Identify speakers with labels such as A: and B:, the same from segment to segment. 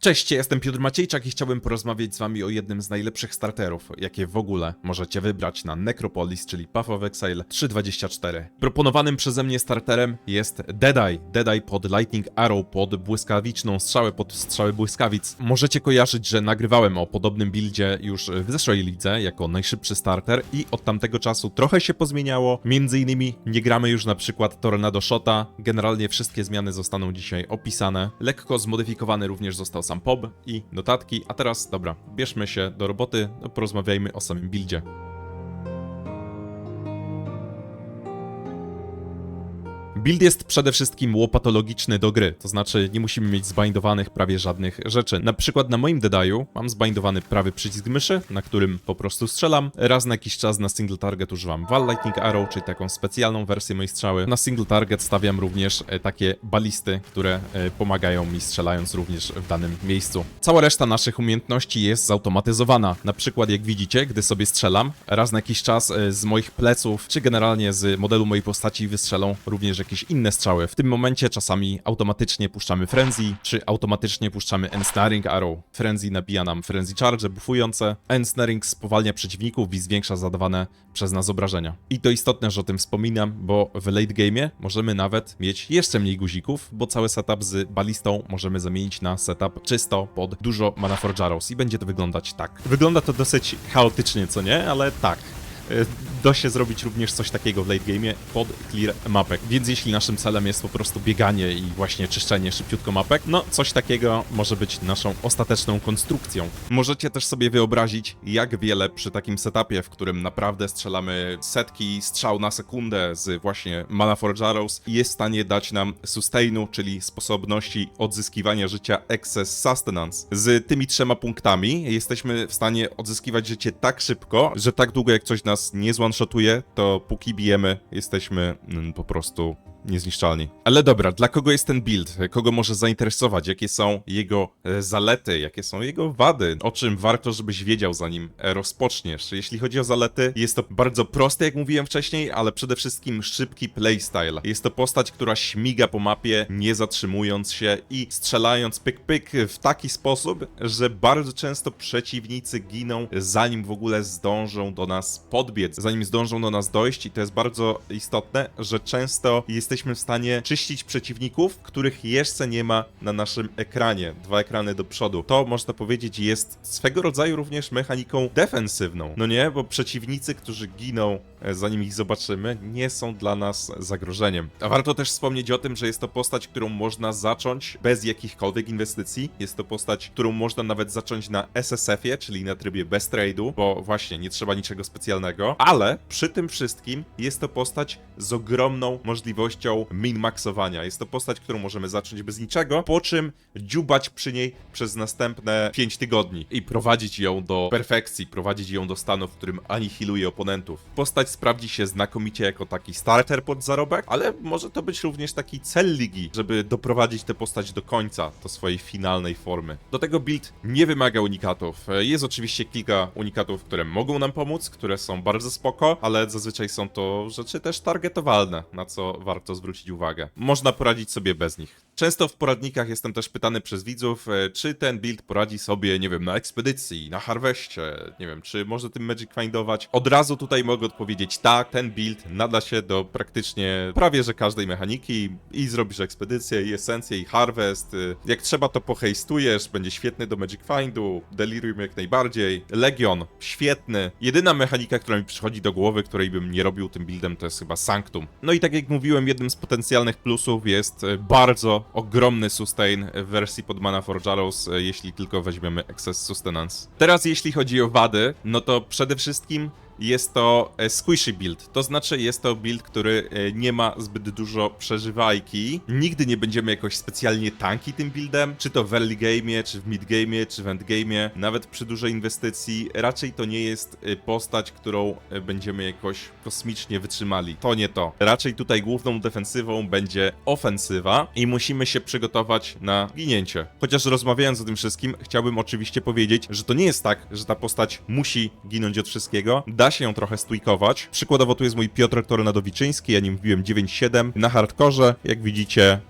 A: Cześć, jestem Piotr Maciejczak i chciałbym porozmawiać z wami o jednym z najlepszych starterów, jakie w ogóle możecie wybrać na Necropolis, czyli Path of Exile 3.24. Proponowanym przeze mnie starterem jest Deadeye. Deadeye pod Lightning Arrow, pod błyskawiczną strzałę, pod strzały błyskawic. Możecie kojarzyć, że nagrywałem o podobnym buildzie już w zeszłej lidze, jako najszybszy starter i od tamtego czasu trochę się pozmieniało. Między innymi nie gramy już na przykład Tornado Shota. Generalnie wszystkie zmiany zostaną dzisiaj opisane. Lekko zmodyfikowany również został sam POB i notatki. A teraz, dobra, bierzmy się do roboty, porozmawiajmy o samym buildzie. Build jest przede wszystkim łopatologiczny do gry, to znaczy nie musimy mieć zbindowanych prawie żadnych rzeczy. Na przykład na moim Deadaju mam zbindowany prawy przycisk myszy, na którym po prostu strzelam. Raz na jakiś czas na single target używam Val Lightning Arrow, czyli taką specjalną wersję mojej strzały. Na single target stawiam również e, takie balisty, które e, pomagają mi strzelając również w danym miejscu. Cała reszta naszych umiejętności jest zautomatyzowana. Na przykład jak widzicie, gdy sobie strzelam, raz na jakiś czas e, z moich pleców, czy generalnie z modelu mojej postaci wystrzelą również jakieś inne strzały. W tym momencie czasami automatycznie puszczamy Frenzy, czy automatycznie puszczamy Ensnaring Arrow. Frenzy nabija nam Frenzy Charge buffujące, a Ensnaring spowalnia przeciwników i zwiększa zadawane przez nas obrażenia. I to istotne, że o tym wspominam, bo w late game'ie możemy nawet mieć jeszcze mniej guzików, bo cały setup z balistą możemy zamienić na setup czysto pod dużo Mana Forge Arrows i będzie to wyglądać tak. Wygląda to dosyć chaotycznie, co nie? Ale tak. Da się zrobić również coś takiego w late game'ie pod clear mapek. Więc jeśli naszym celem jest po prostu bieganie i właśnie czyszczenie szybciutko mapek, no coś takiego może być naszą ostateczną konstrukcją. Możecie też sobie wyobrazić, jak wiele przy takim setupie, w którym naprawdę strzelamy setki strzał na sekundę z właśnie Mana Forge Arrows, jest w stanie dać nam sustainu, czyli sposobności odzyskiwania życia Excess Sustenance. Z tymi trzema punktami jesteśmy w stanie odzyskiwać życie tak szybko, że tak długo jak coś nas nie zone-shotuje, to póki bijemy, jesteśmy mm, po prostu niezniszczalni. Ale dobra, dla kogo jest ten build? Kogo może zainteresować? Jakie są jego e, zalety? Jakie są jego wady? O czym warto, żebyś wiedział zanim e, rozpoczniesz? Jeśli chodzi o zalety, jest to bardzo prosty, jak mówiłem wcześniej, ale przede wszystkim szybki playstyle. Jest to postać, która śmiga po mapie, nie zatrzymując się i strzelając pyk-pyk w taki sposób, że bardzo często przeciwnicy giną, zanim w ogóle zdążą do nas podbiec, zanim zdążą do nas dojść i to jest bardzo istotne, że często jesteśmy w stanie czyścić przeciwników, których jeszcze nie ma na naszym ekranie. Dwa ekrany do przodu. To można powiedzieć jest swego rodzaju również mechaniką defensywną. No nie, bo przeciwnicy, którzy giną e, zanim ich zobaczymy, nie są dla nas zagrożeniem. A warto też wspomnieć o tym, że jest to postać, którą można zacząć bez jakichkolwiek inwestycji. Jest to postać, którą można nawet zacząć na SSF-ie, czyli na trybie bez trade'u, bo właśnie nie trzeba niczego specjalnego. Ale przy tym wszystkim jest to postać z ogromną możliwością min-maxowania. Jest to postać, którą możemy zacząć bez niczego, po czym dziubać przy niej przez następne 5 tygodni i prowadzić ją do perfekcji, prowadzić ją do stanu, w którym anihiluje oponentów. Postać sprawdzi się znakomicie jako taki starter pod zarobek, ale może to być również taki cel ligi, żeby doprowadzić tę postać do końca, do swojej finalnej formy. Do tego build nie wymaga unikatów. Jest oczywiście kilka unikatów, które mogą nam pomóc, które są bardzo spoko, ale zazwyczaj są to rzeczy też targetowalne, na co warto zwrócić uwagę. Można poradzić sobie bez nich. Często w poradnikach jestem też pytany przez widzów, e, czy ten build poradzi sobie, nie wiem, na ekspedycji, na harweście, nie wiem, czy może tym Magic findować. Od razu tutaj mogę odpowiedzieć tak, ten build nada się do praktycznie prawie że każdej mechaniki i zrobisz ekspedycję, i esencję, i harvest. y, Jak trzeba to pohejstujesz, będzie świetny do Magic Findu, Delirium jak najbardziej. Legion, świetny. Jedyna mechanika, która mi przychodzi do głowy, której bym nie robił tym buildem, to jest chyba Sanctum. No i tak jak mówiłem, jednym z potencjalnych plusów jest e, bardzo ogromny sustain w wersji pod Mana Forge Arrows, e, jeśli tylko weźmiemy Excess Sustenance. Teraz jeśli chodzi o wady, no to przede wszystkim jest to e, squishy build. To znaczy jest to build, który e, nie ma zbyt dużo przeżywajki. Nigdy nie będziemy jakoś specjalnie tanki tym buildem, czy to w early game'ie, czy w mid game'ie, czy w end game'ie. Nawet przy dużej inwestycji raczej to nie jest e, postać, którą będziemy jakoś kosmicznie wytrzymali. To nie to. Raczej tutaj główną defensywą będzie ofensywa i musimy się przygotować na ginięcie. Chociaż rozmawiając o tym wszystkim, chciałbym oczywiście powiedzieć, że to nie jest tak, że ta postać musi ginąć od wszystkiego. Da się ją trochę stójkować. Przykładowo tu jest mój Piotr Tornadowiczyński, ja nim wbiłem 9.7 na hardkorze. Jak widzicie,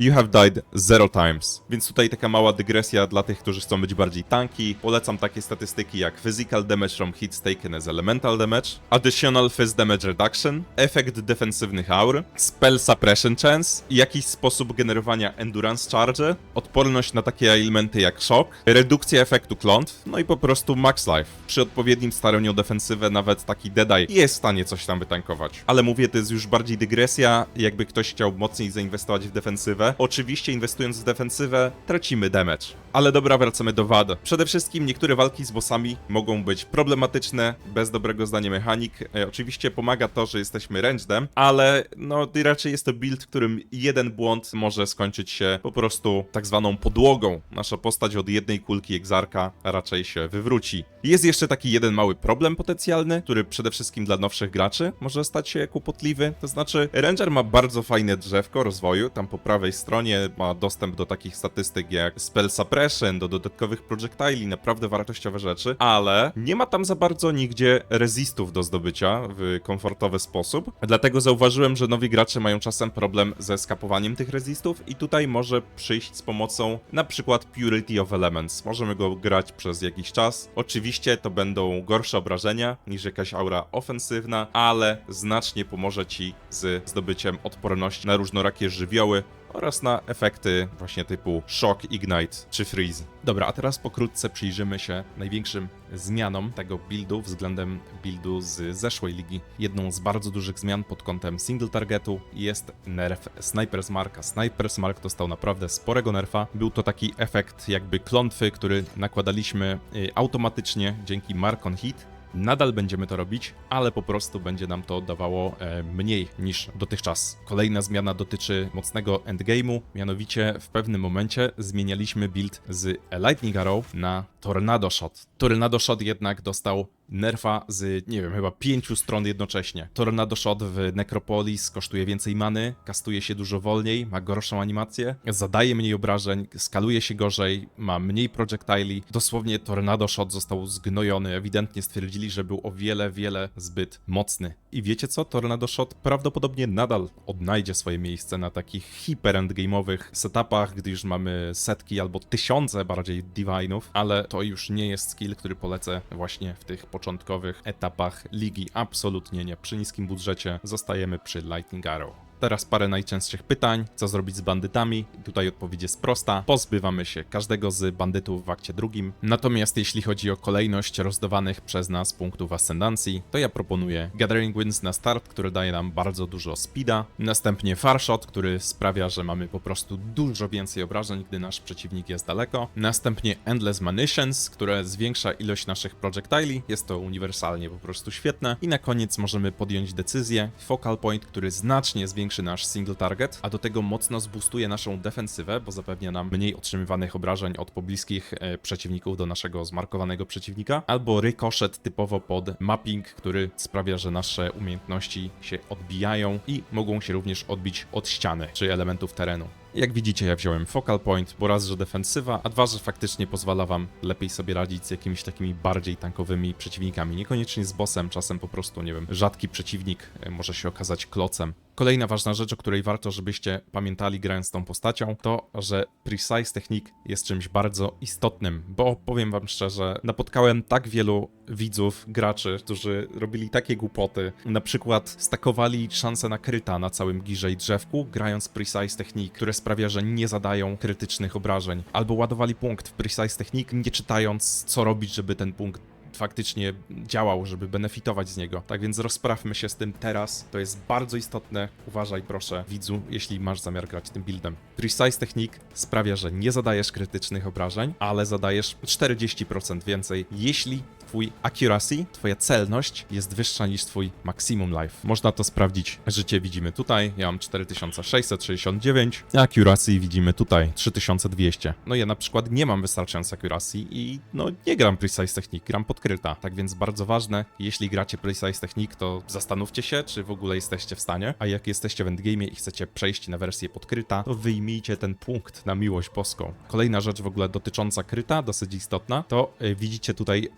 A: You have died zero times. Więc tutaj taka mała dygresja dla tych, którzy chcą być bardziej tanki. Polecam takie statystyki jak Physical Damage from Hits taken as Elemental Damage, Additional Phys Damage Reduction, efekt defensywnych aur, Spell Suppression Chance, jakiś sposób generowania Endurance Charge, odporność na takie elementy jak Shock, redukcja efektu klątw, no i po prostu Max Life. Przy odpowiednim staraniu defensywę nawet taki Deadeye jest w stanie coś tam wytankować. Ale mówię, to jest już bardziej dygresja, jakby ktoś chciał mocniej zainwestować w defensywę. Oczywiście inwestując w defensywę tracimy damage. Ale dobra, wracamy do wad. Przede wszystkim niektóre walki z bossami mogą być problematyczne, bez dobrego zdania mechanik. E, oczywiście pomaga to, że jesteśmy rangedem, ale no raczej jest to build, w którym jeden błąd może skończyć się po prostu tak zwaną podłogą. Nasza postać od jednej kulki egzarka raczej się wywróci. Jest jeszcze taki jeden mały problem potencjalny, który przede wszystkim dla nowszych graczy może stać się kłopotliwy. To znaczy, Ranger ma bardzo fajne drzewko rozwoju. Tam po prawej stronie ma dostęp do takich statystyk jak Spell Suppression, do dodatkowych projectili, naprawdę wartościowe rzeczy, ale nie ma tam za bardzo nigdzie resistów do zdobycia w komfortowy sposób. Dlatego zauważyłem, że nowi gracze mają czasem problem ze skapowaniem tych resistów i tutaj może przyjść z pomocą na przykład Purity of Elements. Możemy go grać przez jakiś czas. Oczywiście to będą gorsze obrażenia niż jakaś aura ofensywna, ale znacznie pomoże ci z zdobyciem odporności na różnorakie żywioły oraz na efekty właśnie typu Shock, Ignite czy Freeze. Dobra, a teraz pokrótce przyjrzymy się największym zmianom tego buildu względem buildu z zeszłej ligi. Jedną z bardzo dużych zmian pod kątem single targetu jest nerf Sniper's Marka. Sniper's Mark dostał naprawdę sporego nerfa. Był to taki efekt jakby klątwy, który nakładaliśmy y, automatycznie dzięki Mark on Hit. Nadal będziemy to robić, ale po prostu będzie nam to dawało e, mniej niż dotychczas. Kolejna zmiana dotyczy mocnego endgame'u, mianowicie w pewnym momencie zmienialiśmy build z Lightning Arrow na Tornado Shot. Tornado Shot jednak dostał nerfa z, nie wiem, chyba pięciu stron jednocześnie. Tornado Shot w Necropolis kosztuje więcej many, kastuje się dużo wolniej, ma gorszą animację, zadaje mniej obrażeń, skaluje się gorzej, ma mniej projectili. Dosłownie Tornado Shot został zgnojony, ewidentnie stwierdzili, że był o wiele, wiele zbyt mocny. I wiecie co? Tornado Shot prawdopodobnie nadal odnajdzie swoje miejsce na takich hiper endgame'owych setupach, gdy już mamy setki albo tysiące bardziej divine'ów, ale to już nie jest skill, który polecę właśnie w tych początkowych etapach ligi. Absolutnie nie. Przy niskim budżecie zostajemy przy Lightning Arrow. Teraz parę najczęstszych pytań. Co zrobić z bandytami? Tutaj odpowiedź jest prosta. Pozbywamy się każdego z bandytów w akcie drugim. Natomiast jeśli chodzi o kolejność rozdawanych przez nas punktów ascendancji, to ja proponuję Gathering Winds na start, który daje nam bardzo dużo speeda. Następnie Farshot, który sprawia, że mamy po prostu dużo więcej obrażeń, gdy nasz przeciwnik jest daleko. Następnie Endless Munitions, które zwiększa ilość naszych projectili. Jest to uniwersalnie po prostu świetne. I na koniec możemy podjąć decyzję Focal Point, który znacznie zwiększa nasz single target, a do tego mocno zboostuje naszą defensywę, bo zapewnia nam mniej otrzymywanych obrażeń od pobliskich e, przeciwników do naszego zmarkowanego przeciwnika, albo rykoszet typowo pod mapping, który sprawia, że nasze umiejętności się odbijają i mogą się również odbić od ściany czy elementów terenu. Jak widzicie, ja wziąłem focal point, bo raz, że defensywa, a dwa, że faktycznie pozwala wam lepiej sobie radzić z jakimiś takimi bardziej tankowymi przeciwnikami. Niekoniecznie z bossem, czasem po prostu, nie wiem, rzadki przeciwnik e, może się okazać klocem. Kolejna ważna rzecz, o której warto, żebyście pamiętali grając tą postacią, to, że precise technik jest czymś bardzo istotnym, bo powiem wam szczerze, napotkałem tak wielu widzów, graczy, którzy robili takie głupoty, na przykład stakowali szanse na kryta na całym girze i drzewku, grając precise technik, które sprawia, że nie zadają krytycznych obrażeń, albo ładowali punkt w precise technik, nie czytając co robić, żeby ten punkt faktycznie działał, żeby benefitować z niego. Tak więc rozprawmy się z tym teraz. To jest bardzo istotne. Uważaj proszę, widzu, jeśli masz zamiar grać tym buildem. Precise Technique sprawia, że nie zadajesz krytycznych obrażeń, ale zadajesz 40% więcej, jeśli twój accuracy, twoja celność jest wyższa niż twój maximum life. Można to sprawdzić. Życie widzimy tutaj, ja mam 4669, a accuracy widzimy tutaj 3200. No ja na przykład nie mam wystarczającej accuracy i no nie gram Precise Technique, gram podkryta. Tak więc bardzo ważne, jeśli gracie Precise Technique, to zastanówcie się, czy w ogóle jesteście w stanie, a jak jesteście w endgame i chcecie przejść na wersję podkryta, to wyjmijcie ten punkt na miłość boską. Kolejna rzecz w ogóle dotycząca kryta, dosyć istotna, to y, widzicie tutaj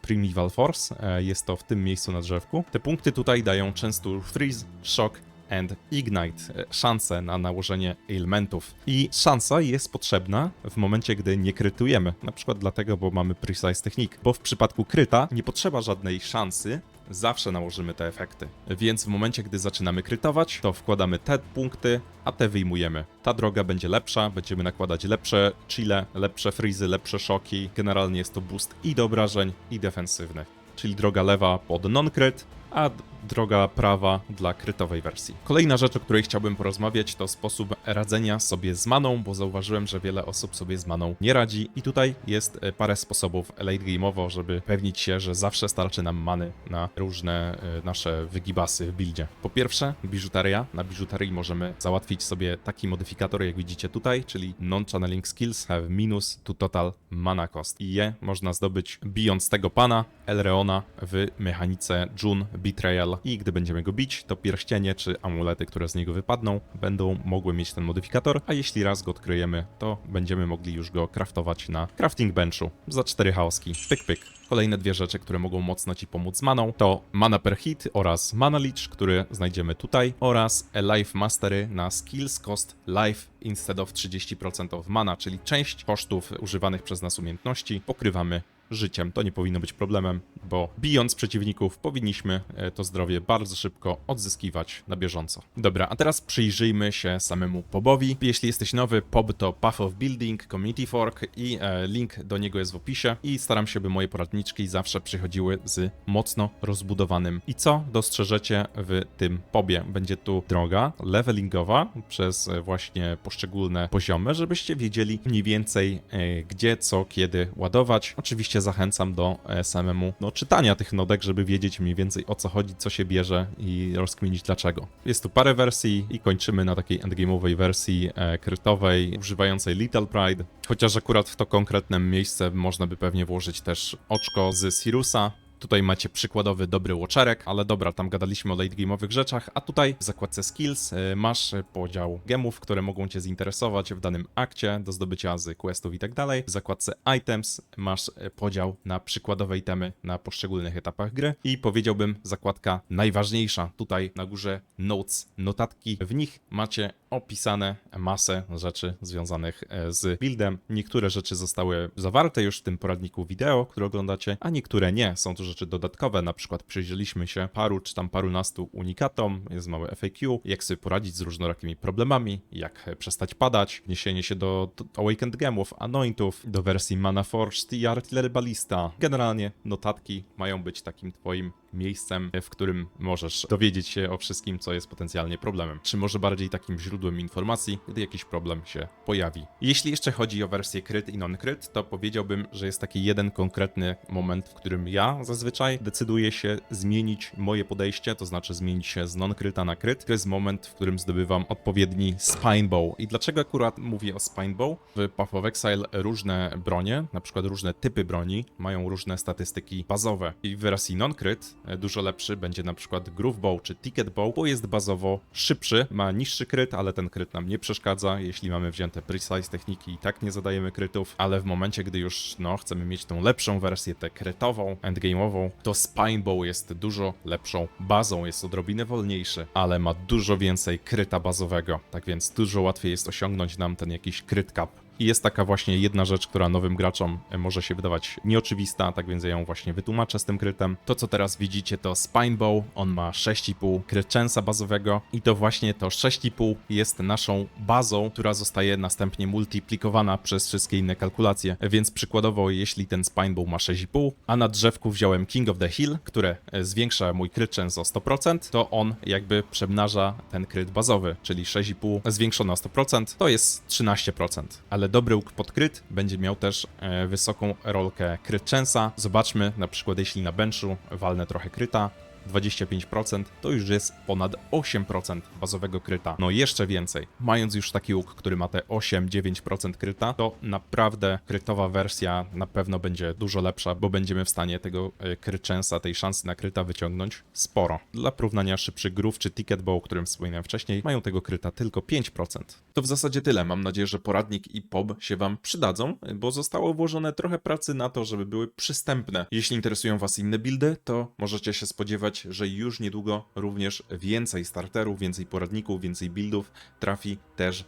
A: Primeval Force, e, jest to w tym miejscu na drzewku. Te punkty tutaj dają często freeze, shock, and Ignite, e, szansę na nałożenie elementów. I szansa jest potrzebna w momencie, gdy nie krytujemy. Na przykład dlatego, bo mamy Precise Technique. Bo w przypadku kryta nie potrzeba żadnej szansy, zawsze nałożymy te efekty. Więc w momencie, gdy zaczynamy krytować, to wkładamy te punkty, a te wyjmujemy. Ta droga będzie lepsza, będziemy nakładać lepsze chile, lepsze freezy, lepsze szoki. Generalnie jest to boost i do obrażeń, i defensywnych. Czyli droga lewa pod non-crit, a droga prawa dla krytowej wersji. Kolejna rzecz, o której chciałbym porozmawiać, to sposób radzenia sobie z maną, bo zauważyłem, że wiele osób sobie z maną nie radzi i tutaj jest e, parę sposobów late game'owo, żeby pewnić się, że zawsze starczy nam many na różne e, nasze wygibasy w buildzie. Po pierwsze, biżuteria. Na biżuterii możemy załatwić sobie taki modyfikator, jak widzicie tutaj, czyli non-channeling skills have minus to total mana cost. I je można zdobyć bijąc tego pana, Elreona w mechanice June Betrayal i gdy będziemy go bić, to pierścienie czy amulety, które z niego wypadną, będą mogły mieć ten modyfikator, a jeśli raz go odkryjemy, to będziemy mogli już go craftować na crafting benchu za 4 chaoski. Pyk, pyk. Kolejne dwie rzeczy, które mogą mocno Ci pomóc z maną, to mana per hit oraz mana leech, który znajdziemy tutaj, oraz life mastery na skills cost life instead of 30% of mana, czyli część kosztów używanych przez nas umiejętności pokrywamy życiem. To nie powinno być problemem, bo bijąc przeciwników powinniśmy e, to zdrowie bardzo szybko odzyskiwać na bieżąco. Dobra, a teraz przyjrzyjmy się samemu pobowi. Jeśli jesteś nowy, pob to Path of Building, Community Fork i e, link do niego jest w opisie i staram się, by moje poradniczki zawsze przychodziły z mocno rozbudowanym. I co dostrzeżecie w tym pobie? Będzie tu droga levelingowa przez e, właśnie poszczególne poziomy, żebyście wiedzieli mniej więcej gdzie, co, kiedy ładować. Oczywiście zachęcam do e, samemu no, czytania tych nodek, żeby wiedzieć mniej więcej o co chodzi, co się bierze i rozkminić dlaczego. Jest tu parę wersji i kończymy na takiej endgame'owej wersji e, krytowej, używającej Little Pride. Chociaż akurat w to konkretne miejsce można by pewnie włożyć też oczko z Sirusa, Tutaj macie przykładowy dobry watcherek, ale dobra, tam gadaliśmy o late game'owych rzeczach, a tutaj w zakładce skills y, masz podział gemów, które mogą cię zinteresować w danym akcie do zdobycia z questów i tak dalej. W zakładce items masz y, podział na przykładowe itemy na poszczególnych etapach gry i powiedziałbym zakładka najważniejsza tutaj na górze notes, notatki. W nich macie opisane masę rzeczy związanych e, z buildem. Niektóre rzeczy zostały zawarte już w tym poradniku wideo, który oglądacie, a niektóre nie. Są to rzeczy dodatkowe, na przykład przyjrzeliśmy się paru czy tam parunastu unikatom, jest małe FAQ, jak sobie poradzić z różnorakimi problemami, jak przestać padać, wniesienie się do, do Awakened Gemów, Anointów, do wersji Mana Forged i Artillery Ballista. Generalnie notatki mają być takim twoim miejscem, w którym możesz dowiedzieć się o wszystkim, co jest potencjalnie problemem. Czy może bardziej takim źródłem informacji, gdy jakiś problem się pojawi. Jeśli jeszcze chodzi o wersję kryt i non-kryt, to powiedziałbym, że jest taki jeden konkretny moment, w którym ja zazwyczaj decyduję się zmienić moje podejście, to znaczy zmienić się z non-kryta na kryt. To jest moment, w którym zdobywam odpowiedni spine bow. I dlaczego akurat mówię o spine bow? W Path of Exile różne bronie, na przykład różne typy broni, mają różne statystyki bazowe. I w wersji non-kryt e, dużo lepszy będzie na przykład Groove Bow czy Ticket Bow, bo jest bazowo szybszy, ma niższy kryt, ale ten kryt nam nie przeszkadza, jeśli mamy wzięte precise techniki i tak nie zadajemy krytów, ale w momencie, gdy już no, chcemy mieć tą lepszą wersję, tę krytową, endgame'ową, to Spine Bow jest dużo lepszą bazą, jest odrobinę wolniejszy, ale ma dużo więcej kryta bazowego, tak więc dużo łatwiej jest osiągnąć nam ten jakiś kryt cap. I jest taka właśnie jedna rzecz, która nowym graczom e, może się wydawać nieoczywista, tak więc ja ją właśnie wytłumaczę z tym krytem. To, co teraz widzicie, to Spine Bow. On ma 6,5 kryt bazowego i to właśnie to 6,5 jest naszą bazą, która zostaje następnie multiplikowana przez wszystkie inne kalkulacje. Więc przykładowo, jeśli ten Spine Bow ma 6,5, a na drzewku wziąłem King of the Hill, które e, zwiększa mój kryt o 100%, to on jakby przemnaża ten kryt bazowy, czyli 6,5 zwiększone o 100%, to jest 13%. Ale dobry łuk pod kryt będzie miał też e, wysoką rolkę kryt. Zobaczmy na przykład jeśli na benchu walnę trochę kryta, 25%, to już jest ponad 8% bazowego kryta. No jeszcze więcej. Mając już taki łuk, który ma te 8-9% kryta, to naprawdę krytowa wersja na pewno będzie dużo lepsza, bo będziemy w stanie tego e, kryczęsa, tej szansy na kryta wyciągnąć sporo. Dla porównania szybszy groove czy ticket bow, o którym wspominałem wcześniej, mają tego kryta tylko 5%. To w zasadzie tyle. Mam nadzieję, że poradnik i POB się Wam przydadzą, bo zostało włożone trochę pracy na to, żeby były przystępne. Jeśli interesują Was inne buildy, to możecie się spodziewać spodziewać, że już niedługo również więcej starterów, więcej poradników, więcej buildów trafi też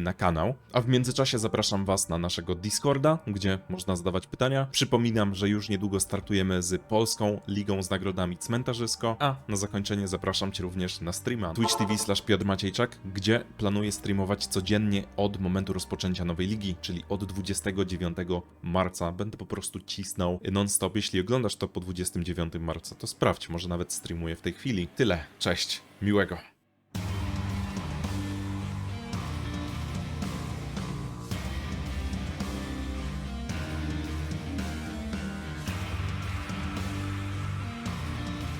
A: na kanał. A w międzyczasie zapraszam Was na naszego Discorda, gdzie można zadawać pytania. Przypominam, że już niedługo startujemy z Polską Ligą z Nagrodami Cmentarzysko, a na zakończenie zapraszam Cię również na streama Twitch TV slash Piotr Maciejczak, gdzie planuję streamować codziennie od momentu rozpoczęcia nowej ligi, czyli od 29 marca. Będę po prostu cisnął non-stop. Jeśli oglądasz to po 29 marca, to sprawdź, może nawet streamuję w tej chwili. Tyle, cześć, miłego.